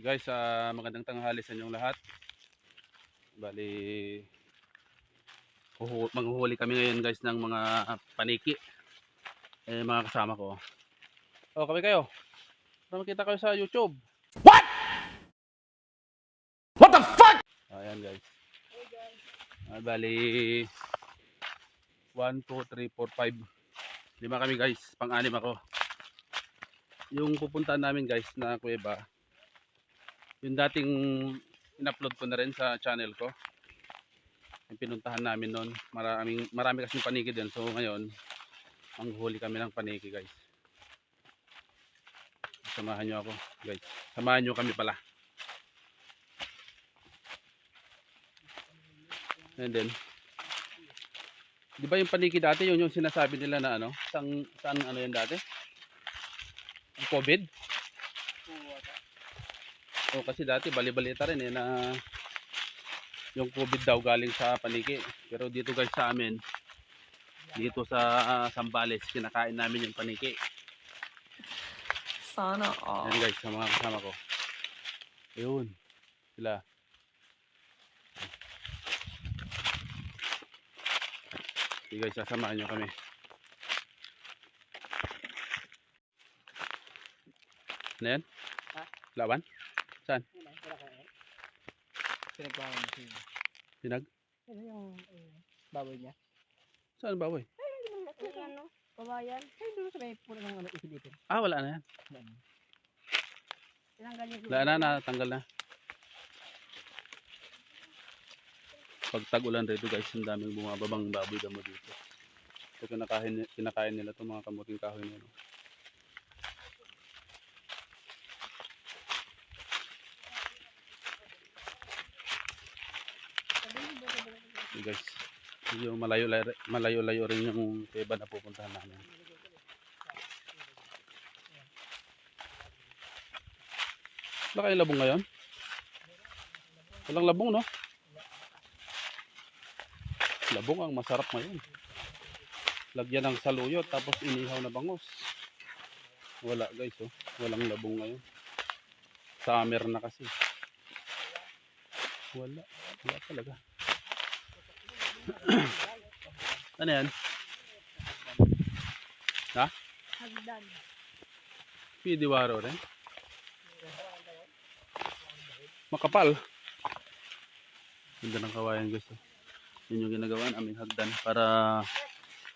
Guys, ah, magandang tanghali sa inyong lahat. Bali, huhu- maghuhuli kami ngayon guys ng mga paniki. Eh, mga kasama ko. Oh, kami kayo. Para makita kayo sa YouTube. What? What the fuck? Ayan guys. Ah, bali, 1, 2, 3, 4, 5. Lima kami guys. Pang-anim ako. Yung pupuntahan namin guys na kuweba, yung dating in-upload ko na rin sa channel ko. Yung pinuntahan namin noon. Maraming, marami kasing paniki din. So ngayon, ang huli kami ng paniki guys. Samahan nyo ako guys. Samahan nyo kami pala. And then, di ba yung paniki dati, yun yung sinasabi nila na ano, saan, saan ano yan dati? Ang COVID? O kasi dati bali-balita rin eh na yung COVID daw galing sa paniki. Pero dito guys sa amin, dito sa ah, Sambales, kinakain namin yung paniki. Sana all. Yan guys, sa mga kasama ko. Ayun, sila. Sige guys, sasamahan nyo kami. Ano yan? Ha? Laban? Pinagbawa mo siya. Pinag? Ano yung eh, baboy niya? Saan ba boy? Yung ano, kabayan. Ay, doon sa may puro ng ano, isilipin. Ah, wala na yan. Tinanggal yung Wala na, natanggal na. Pag tag-ulan dito guys, ang daming bumababang baboy damo dito. So kinakain, kinakain nila itong mga kamuting kahoy na Okay guys, medyo malayo malayo layo rin yung teba na pupuntahan namin. Wala kayong labong ngayon? Walang labong no? Labong ang masarap ngayon. Lagyan ng saluyot tapos inihaw na bangos. Wala guys oh. Walang labong ngayon. Summer na kasi. Wala. Wala talaga. Ano yan? hagdan. Pidiwaro rin. Makapal. Ganda ng kawayan guys. Yun yung ginagawa namin hagdan para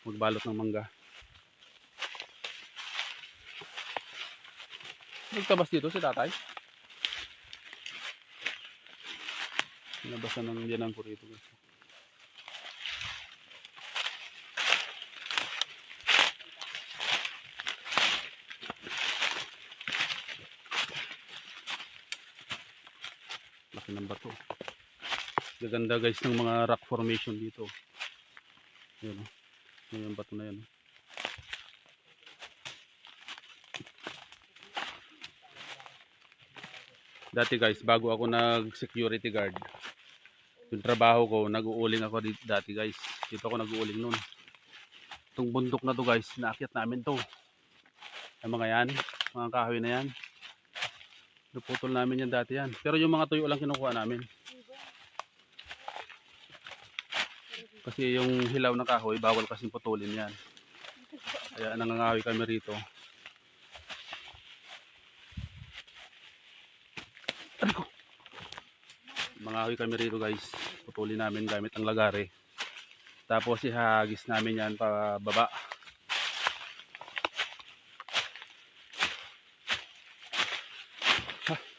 magbalot ng mangga. Nagtabas dito si tatay. Pinabasan ng yan ko rito guys. Laki ng bato. Gaganda guys ng mga rock formation dito. Ayan o. Ayan yung bato na yan. oh. Dati guys, bago ako nag-security guard, yung trabaho ko, nag-uuling ako dito dati guys. Dito ako nag-uuling nun. Itong bundok na to guys, naakyat namin to. Yung mga yan, mga kahoy na yan. Naputol namin yan dati yan. Pero yung mga tuyo lang kinukuha namin. Kasi yung hilaw ng kahoy, bawal kasing putulin yan. Kaya nangangahoy kami rito. Aray ko! Mangahoy kami rito guys. Putulin namin gamit ang lagare. Tapos ihagis namin yan pa baba.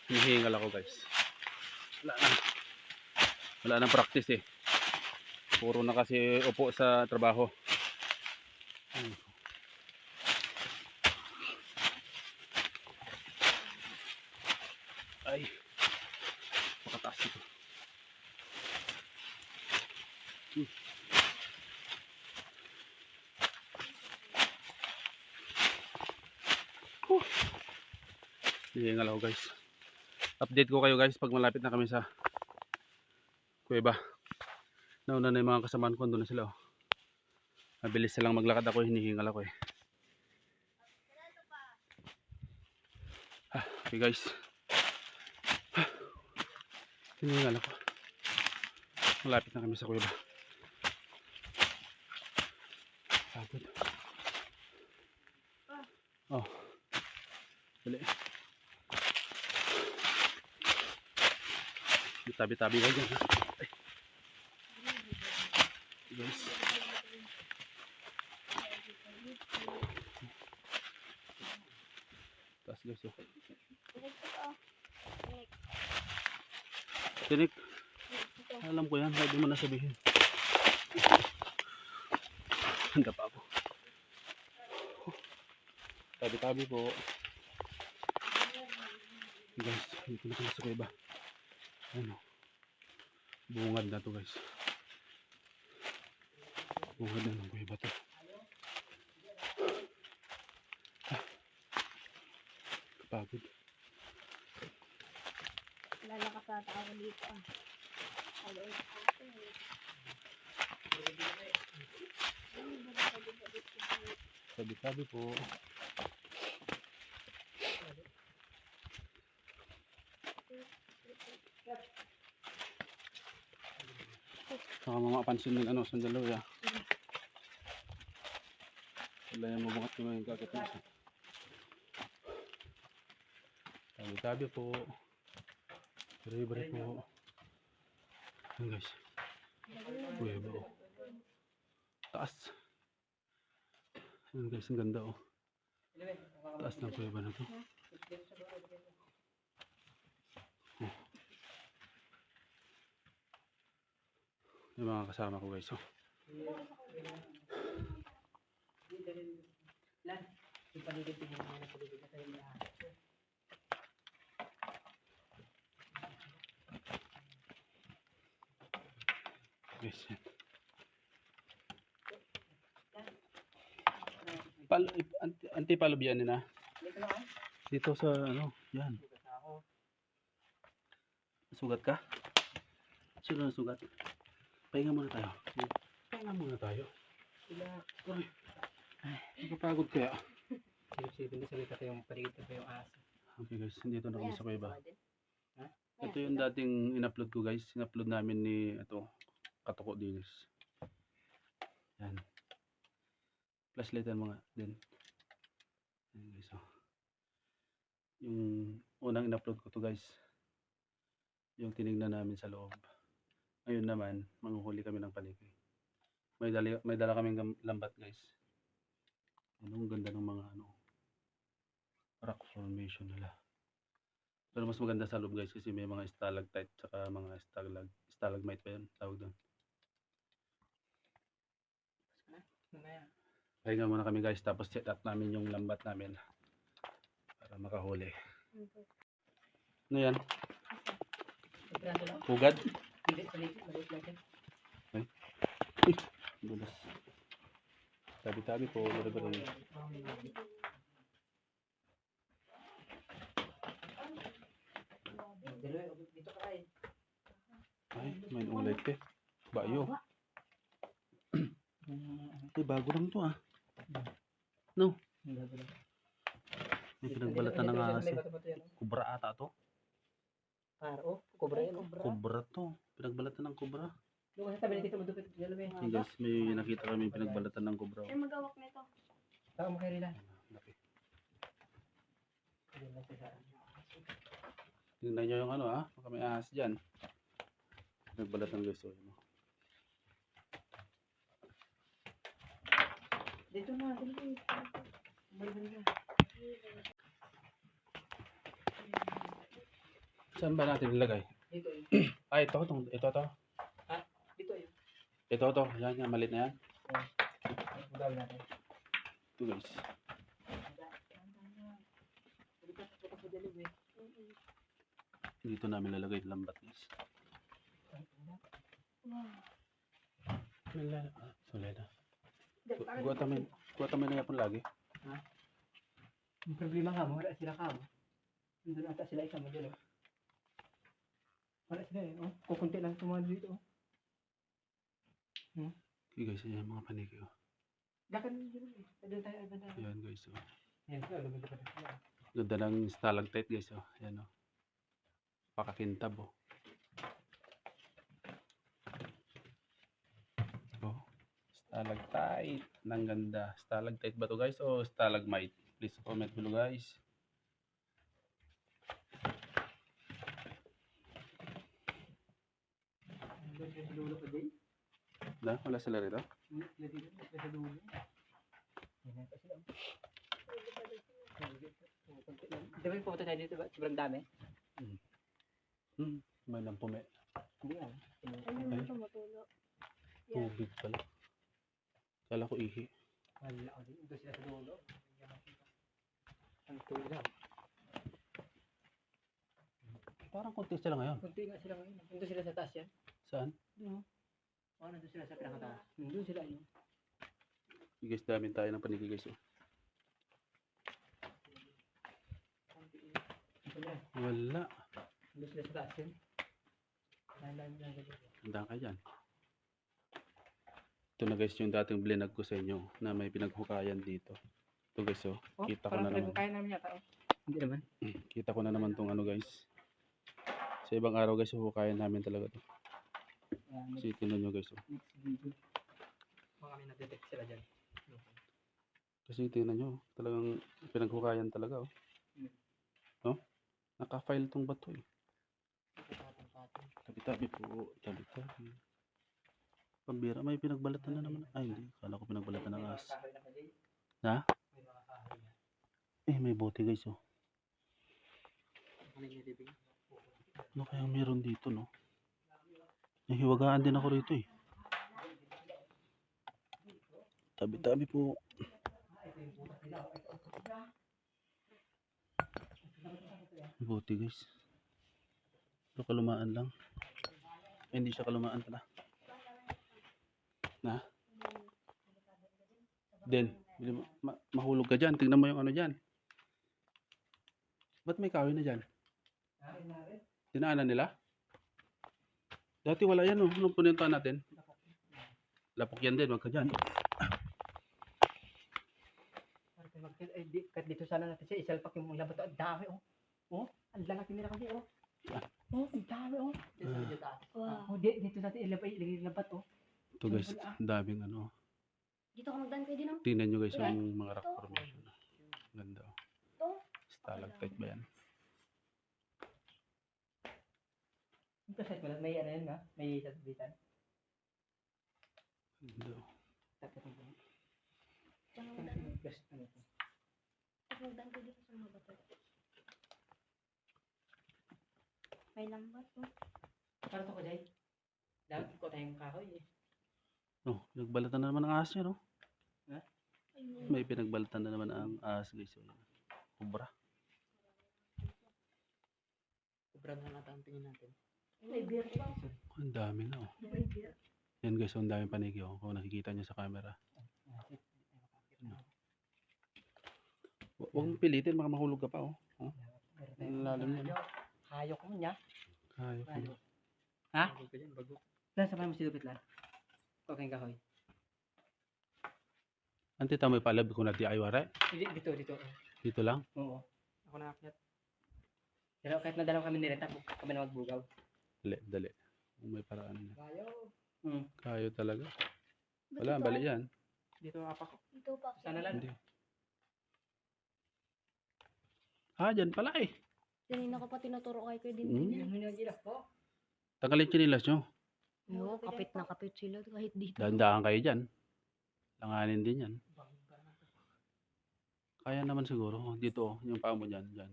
Hinihingal ako guys. Wala na. Wala nang practice eh. Puro na kasi upo sa trabaho. Ayun. Ay. Makataas ito. Hmm. Huh. Hinihingal ako guys update ko kayo guys pag malapit na kami sa kuweba nauna na yung mga kasamaan ko doon na sila oh. mabilis silang maglakad ako hinihingal ako eh ah, okay guys Hiningal ako. Malapit na kami sa kuweba. Pagod. Oh. Dali. Tabi-tabi ka dyan. Ay. Guys. Taas. Oh. Tinik. Alam ko yan. Pwede mo na sabihin. Handa pa ako. Tabi-tabi po. Guys, dito na kami sa kuweba. Ano? Bungad na to guys. Bungad na ng kuweba to. Ah. Kapagod. Lalakas sa tao dito ah. Ayun. Tabi-tabi po. Saka mga pansin din ano, sandalo ya. Wala yan mabungat ko na yung kakit na isa. Tabi-tabi po. Bari-bari po. Ayan guys. Uy, ba oh. Taas. Ayan guys, ang ganda oh. Taas ng kuweba na to. Yung mga kasama ko guys oh. Guys, yan. Pal anti, antipalubyan na. Dito sa ano, yan. Sugat ka? Sino sugat? Pahinga muna tayo. Pahinga muna tayo. Uy. Ay, nakapagod kaya. Sipin na salita ko yung paligid ko yung aso. Okay guys, dito na kami sa kuweba. Ha? Ito yung dating in-upload ko guys. In-upload namin ni ito, Katuko Dinis. Yan. Flashlight yan mga din. Yan guys oh. Yung unang in-upload ko to guys. Yung tinignan namin sa loob. Ngayon naman, manghuhuli kami ng paniki. May dala, may dala kaming lambat guys. Ano, ang ganda ng mga ano, rock formation nila. Pero mas maganda sa loob guys kasi may mga stalactite tsaka mga stalag stalagmite pa yun tawag doon. Pahinga muna kami guys tapos set up namin yung lambat namin para makahuli. Ano yan? Pagpraso Dulas. Tabi-tabi po. Ka kain. Ay, may ulit eh. Bayo. Ay, bago lang to ah. May pinagbalatan ng ahas eh. Kubra ata to. Paro, kubra yan. oh. Kubra to. Pinagbalatan ng kubra. Doon kasi sabi na dito mo dupit. Dalawa eh. Hey guys, may nakita kami pinagbalatan ng kubra. Ay, magawak nito. Tao mo kay Rila. Laki. Ayun lang siya sa- Tingnan nyo yung ano ah. Baka may ahas dyan. Pinagbalatan guys. Oh, yun, oh. Dito na, dito. Balik na. Saan ba natin nilagay? Dito eh. Ah, ito, ito, ito, ito. Dito eh. Ito, ito. Yan, yan. Malit na yan. Ang gawin natin. Ito guys. Dito, namin lalagay yung lambat guys. Mila, ah, solena. Kuha tamin, kuha tamin na yapon lagi. Ang problema ka mo, wala sila ka mo. Nandun ata sila isa mo dyan oh. Wala sila eh. Oh. Kukunti lang sa dito. Oh. Hmm? Okay guys, ayan mga paniki. Oh. Dakan yun eh. Pwede tayo agad na. Ayan guys. Oh. Ayan sila. Lumito pa sila. Ganda ng stalactite guys. Oh. Ayan oh. Pakakintab oh. Oh. Stalactite. Nang ganda. Stalactite ba to guys o stalagmite? Please comment below guys. Doon sa dulo ko din. Na, wala sila rito? Sila dito, sila sa dulo. Yan pa sila. Lang. Di ba tayo dito? Sobrang dami? Hmm. May lampume. Hindi ah. Ano naman ito matulo? Tubig pala. Kala ko ihi. Wala ko din. Doon sila sa dulo. Ang tulaw. Parang konti sila ngayon. Kunti nga sila ngayon. Nandun sila sa taas yan. Saan? Doon. Oh, nandun sila sa pinakataas. Nandun sila yun. Guys, dami tayo ng paniki guys. oh. Wala. Wala. Nandun sila sa taas yun. Handa ka dyan. Ito na guys yung dating blinag ko sa inyo na may pinaghukayan dito. Ito guys oh. Oh, Kita ko parang na naman. kaya namin yata. Oh. Hindi naman. Mm, Kita ko na naman tong ano guys. Sa ibang araw guys, huhukayan namin talaga to. Uh, Kasi tinan nyo guys. Oh. next video. Baka may na-detect sila dyan. Kasi tingnan nyo, talagang pinaghukayan talaga oh. Mm. No? Naka-file tong bato eh. Tabi-tabi po, tabi-tabi. Pambira, may pinagbalatan na naman. Ay hindi, kala ko pinagbalatan ng as. Ha? Mga. Eh, may bote guys oh. Ano? Ano kaya meron dito no? Nahiwagaan din ako rito eh. Tabi-tabi po. Buti guys. Ito kalumaan lang. Eh, hindi siya kalumaan pala. Na? Mo- ma- mahulog ka dyan. Tingnan mo yung ano dyan. Ba't may kahoy na dyan? Dinaanan nila? Dati wala yan oh. Anong pununtahan natin? Lapok yan din. Wag ka dyan. Kahit dito sana natin siya isalpak yung mga bato. Ang dami oh. Oh, ang lalaki nila kasi oh. Oh, ang dami oh. Dito sa dito taas. Wow. Oh, di, dito natin ilabay, ilagay yung labat oh. Ito guys, ang daming ano. Dito ka magdaan pwede no? Tingnan nyo guys yung mga rock formation. Ganda oh. Ito? Stalactite ba yan? Ito sa ko may ano yun ha? May sasabitan. Ganda oh. Tapos magdaan. Plus ano to. Tapos magdaan pwede sa mga bato. May lambat no? Para to ko Jay. Dapat ko tayong kahoy eh. Oh, pinagbalatan na naman ang ahas niya no? Ayun. May pinagbalatan na naman ang ahas guys. Oh. Kubra. Sobrang na natin ang tingin natin. May beer pa. Ang dami na oh. May beer. Yan guys, ang daming paniki oh. Kung nakikita nyo sa camera. Hu- Huwag mong pilitin, baka mahulog ka pa oh. oh. Ang lalim yan. Hayok mo niya. Ko. Hayok. Ha? Lan sa mo si Lupit lan. Okay kahoy. Ante tamoy palab kung nati aywara. Hindi dito dito. Dito lang. Oo. Ako na akyat. Pero kahit nadalaw kami ni Reta, kami na magbugaw. Dali, dali. Kung may paraan na. Kayo. Hmm. Kayo talaga. Ba't Wala, ito, bali yan. Dito nga pa ko. Dito pa. Sana lang. Hindi. Ah, dyan pala eh. Kanina ko pa tinuturo kay Kuya din. Hmm? Po. Tanggalin chinilas nyo. Oo, kapit na kapit sila kahit dito. Dahan-dahan kayo dyan. Langanin din yan. Kaya naman siguro. Oh, Dito, oh, yung paa mo dyan. Dyan,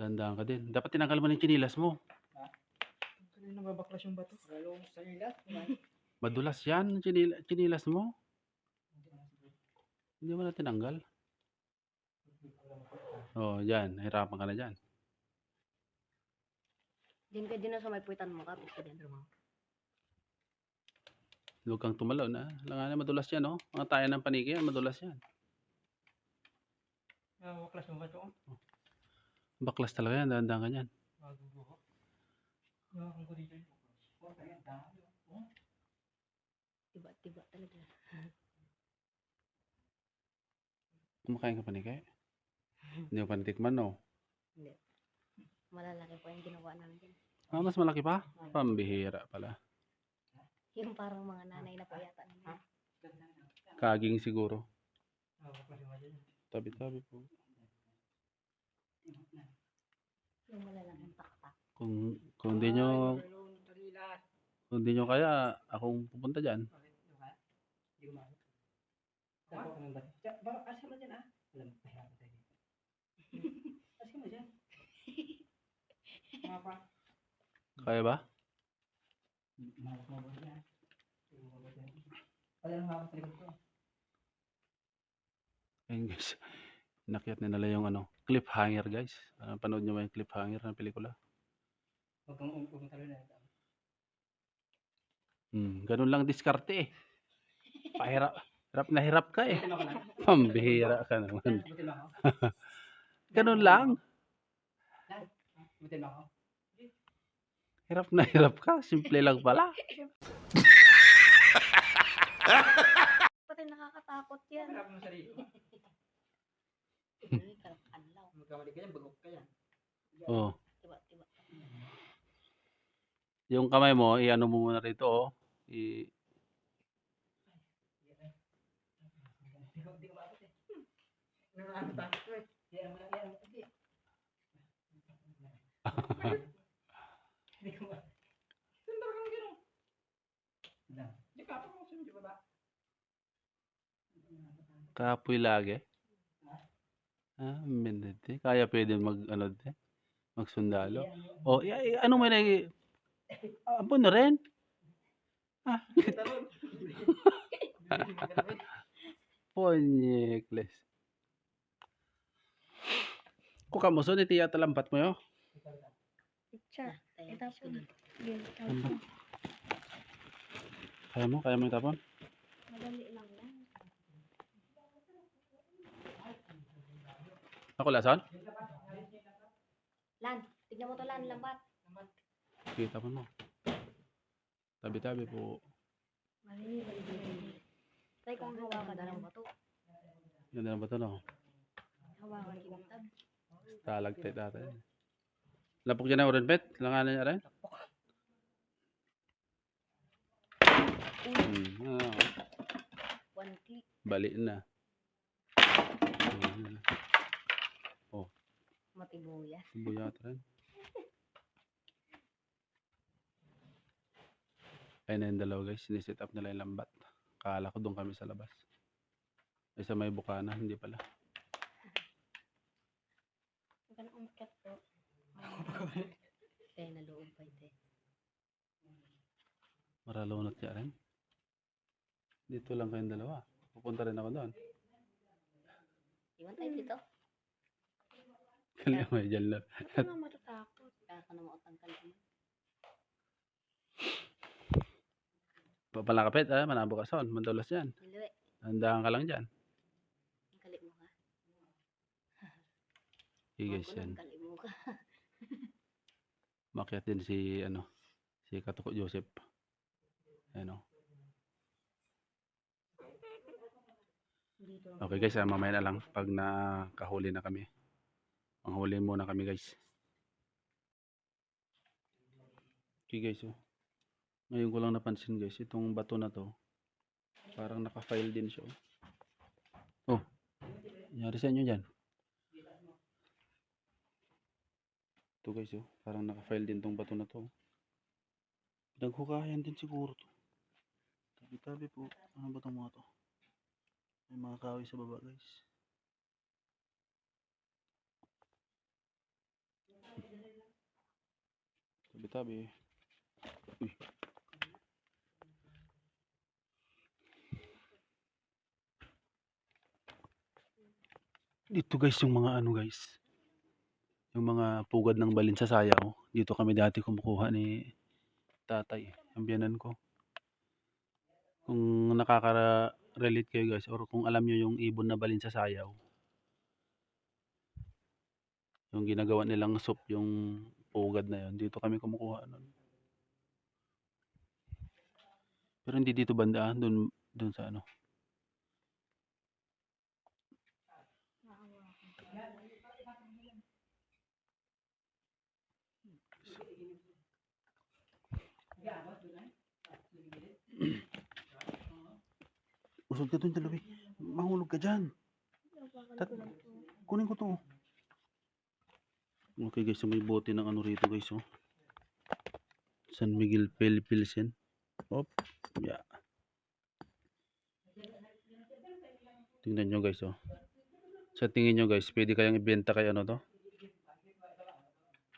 yung. Dahan-dahan ka din. Dapat tinanggal mo ng chinilas mo. Kanina nababaklas yung bato. Lalo sa ilas. Madulas yan, yung chinila, chinilas mo. Hindi mo na tinanggal. Oh, dyan. Hirapan ka na dyan. Diyan ka din na sa may puwitan mo ka din. Huwag kang tumalaw na. Langanin, madulas yan, oh. Mga tayo ng paniki yan, madulas yan. Nababaklas yung bato. Baklas talaga yan, dahan-dahan ka yan. Magubuho. Nakakang ko dito. Oh, kaya dami. Oh. Tiba-tiba talaga. Kumakain ka paniki? Hindi mo pa natikman, no? Hindi. Malalaki pa yung ginawa namin dyan. Ah, mas malaki pa? Pambihira pala. Yung parang mga nanay na po yata nila. Kaging siguro. Tabi-tabi po. Yung malalaking pakpak. Kung kung di nyo kung di nyo kaya akong pupunta? Hindi maaari. Saan ko kami ba? Asin mo dyan ah. Alam, pahirapan tayo dito. Asin mo dyan. Mga pa. Kaya ba? Mahal ba dyan? Hindi dyan? Wala nang hawak sa likod ko. Ayun guys. Nakyat na nila yung ano, cliffhanger guys. Ah, panood nyo ba yung cliffhanger ng pelikula? Na. Hmm, ganun lang diskarte eh. Pahirap. Hirap na hirap ka eh. Pambihira ka naman. Ganun lang. Hirap na hirap ka. Simple lang pala. Pati nakakatakot yan. Uy, kalak-anlaw. Magkamali ka yan, bagok ka yan. Oh. Tiba-tiba. Yung kamay mo, i-ano mo muna rito oh. I kapoy lagi. Ah, minute. Kaya pwede mag ano de. Magsundalo. Oh, i- i- ano mo na i- Abo na rin. Talon. Ponyekles. Kung kamuso ni tiya talampat mo yo. Picture. Itapon. Lambat. Kaya mo, kaya mo itapon? Madali lang yan. Ako lason? Lan, tignan mo to Lan, lambat. Sige, tapon mo. Tabi-tabi po. Try kong hawakan na lang ba to? Ganda na ba ito no? Hawakan yung tab. Talagtay dati. Lapok dyan na urin pet. Langanan niya rin. Hmm, ah, One click. bali na. Hmm, Matibuyas. Buyat rin. Ayun na yung dalawa guys. Sinisit up nila yung lambat. Kala ko doon kami sa labas. Ay sa may bukana. Hindi pala. Huwag ka na umakyat po. Kaya na loob pa ito. Maralunot niya rin. Dito lang kayong dalawa. Pupunta rin ako doon. Iwan tayo dito. Kali may dyan lang. Ba't ka nga matatakot? Kaya ka na mautangkal naman. Papalakapit ah. Manabo ka son. Mandulas yan. Hindi, Handaan ka lang dyan. ang kali mo ka. Okay guys yan. nang kali mo ka. Makyat din si ano. Si Katuko Joseph. Ano. Dito lang. Okay guys, ah, mamaya na lang pag nakahuli na kami. Manghuli muna kami guys. Okay guys, oh. Ngayon ko lang napansin guys, itong bato na to, parang naka-file din siya. Oh. Oh, nangyari sa inyo dyan. Ito guys, oh. parang naka-file din tong bato na to. Pinaghukayan din siguro to. Tabi-tabi po. Ano ba itong mga to? May mga kahoy sa baba guys. Tabi-tabi. Uy. Dito guys yung mga ano guys. Yung mga pugad ng balin sa sayaw. Dito kami dati kumukuha ni tatay. Ang biyanan ko. Kung nakaka-relate kayo guys or kung alam nyo yung ibon na balin sa sayaw. Yung ginagawa nilang soup yung pugad na yun. Dito kami kumukuha nun. Pero hindi dito banda, ah. dun, dun sa ano. Lusot ka doon, dalawi. Mahulog ka dyan. Tat- Kunin ko to. Okay guys, may bote ng ano rito guys, oh. San Miguel Pelipilsen. Op. Yeah. Tingnan nyo guys, oh. Sa tingin nyo guys, pwede kayang ibenta kay ano to?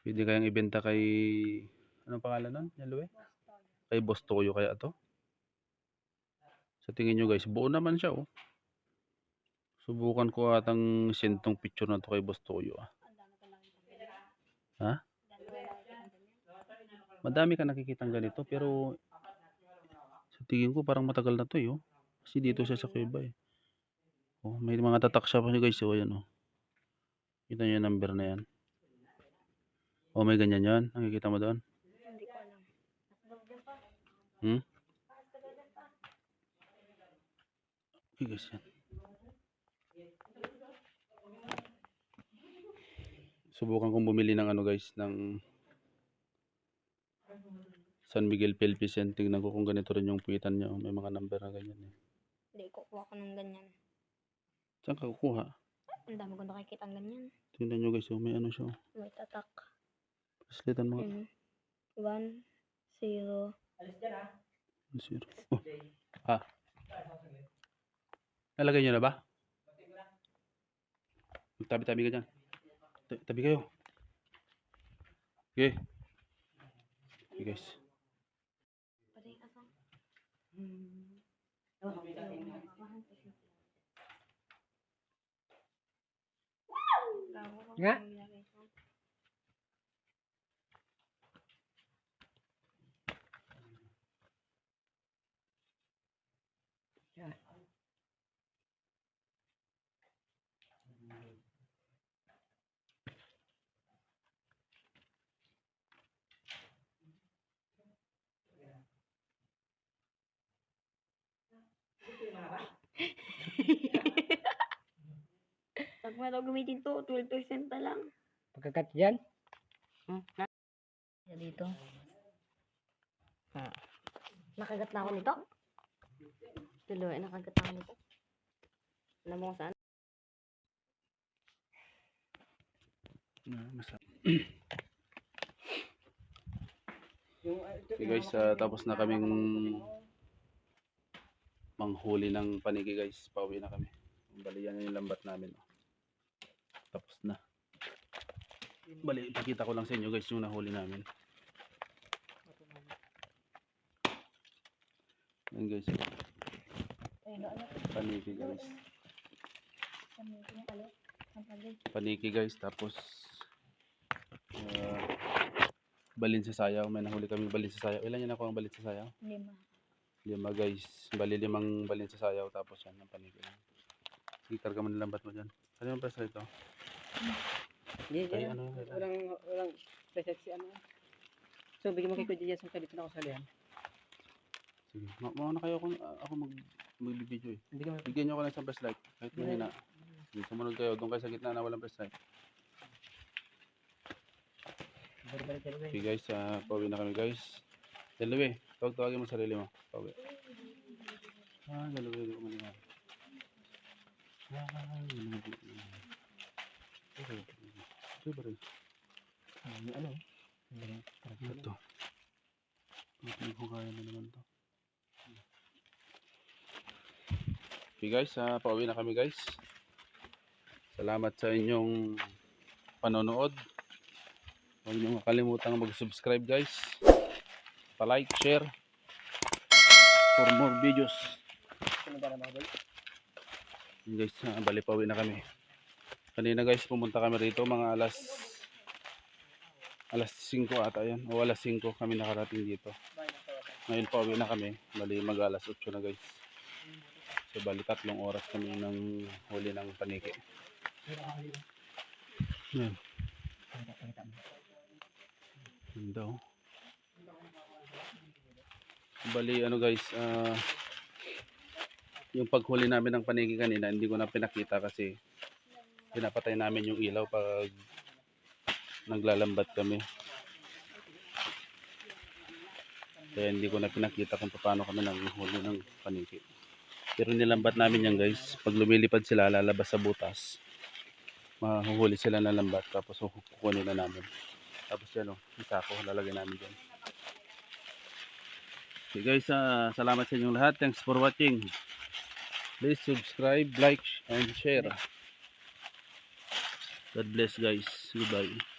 Pwede kayang ibenta kay... Anong pangalan nun? Yan, Luwe? Kay Boss Toyo kaya to? Sa tingin nyo guys, buo naman siya, oh. Subukan ko atang sentong picture na to kay Boss Toyo, ah. Ha? Madami ka nakikitang ganito, pero sa tingin ko parang matagal na to, eh, oh. Kasi dito siya sa Cueva, eh. Oh, may mga tatak siya pa siya guys, oh, ayan, oh. Kita niyo yung number na yan. Oh, may ganyan yan. Nakikita mo doon? Hindi ko alam. Hmm? Okay guys, yan. Subukan kong bumili ng ano guys, ng San Miguel Pelpisen. Tingnan ko kung ganito rin yung puwitan niya. May mga number na ganyan eh. Hindi, kukuha ko ng ganyan. Saan ka kukuha? Ang dami ko nakikita ng ganyan. Tingnan nyo guys, oh, may ano siya. oh. May tatak. Paslitan mo. nga. Ano? One, zero. Zero. Oh. Ah. Nalagay nyo na ba? Tabi-tabi ka dyan. Ta- Tabi kayo. Okay. Okay guys. Nga? Pag mo daw gamitin to, 12% na lang. Pagkakat dyan. Yan dito. Ah. Nakagat na ako nito. Tuloy, nakagat na ako nito. Alam mo kung saan? Ah, masarap. Okay guys, ah, tapos na kaming manghuli ng paniki guys. Pauwi na kami. Bali yan yung lambat namin. oh. Tapos na. Bali, ipakita ko lang sa inyo guys yung nahuli namin. Yan guys. ano? Paniki guys. Paniki guys. Tapos ah, balin sa sayaw. May nahuli kami balin sa sayaw. Ilan yan ako ang balin sa sayaw? Lima. Lima guys. Bali limang balin sa sayaw. Tapos yan ang paniki. Sige, karga mo na lambat mo dyan. Ano yung presa ito? Hindi, Ay, yan. ano? Walang, walang preset si ano. So, bigyan mo kay Kuya Jason dito na ako sa lihan. Sige. Ma mauna kayo ako, ako mag magbibideo eh. Hindi ka Bigyan niyo ako ng isang press light. Kahit Hindi mahina. Sige, sumunod kayo. Doon kayo sa gitna na walang press light. Okay guys, uh, pauwi na kami guys. Dalawi. Tawag tawagin mo sarili mo. Pauwi. Ah, dalawi. Hindi ko malingan. Ah. Okay. Ito ba rin? Ah, yung ano? Ano to? Hindi ko kaya na naman to. Okay guys, ah, pauwi na kami guys. Salamat sa inyong panonood. Huwag niyo makalimutan mag-subscribe guys. Pa-like, share for more videos. Guys, ah, bali pauwi na kami. Kanina guys, pumunta kami rito mga alas alas 5 ata yan. O alas 5 kami nakarating dito. Ngayon pauwi na kami. Bali mag alas 8 na guys. So bali tatlong oras kami ng huli ng paniki. Yan. Ganda oh. Bali ano guys, ah yung paghuli namin ng paniki kanina hindi ko na pinakita kasi pinapatay namin yung ilaw pag naglalambat kami. Kaya hindi ko na pinakita kung paano kami nanghuli ng paniki. Pero nilambat namin yan guys. Pag lumilipad sila, lalabas sa butas. Mahuhuli sila ng lambat. Tapos kukunin na namin. Tapos yan o, yung sako, lalagay namin dyan. Okay guys, ah, salamat sa inyong lahat. Thanks for watching. Please subscribe, like, and share. God bless guys. Goodbye.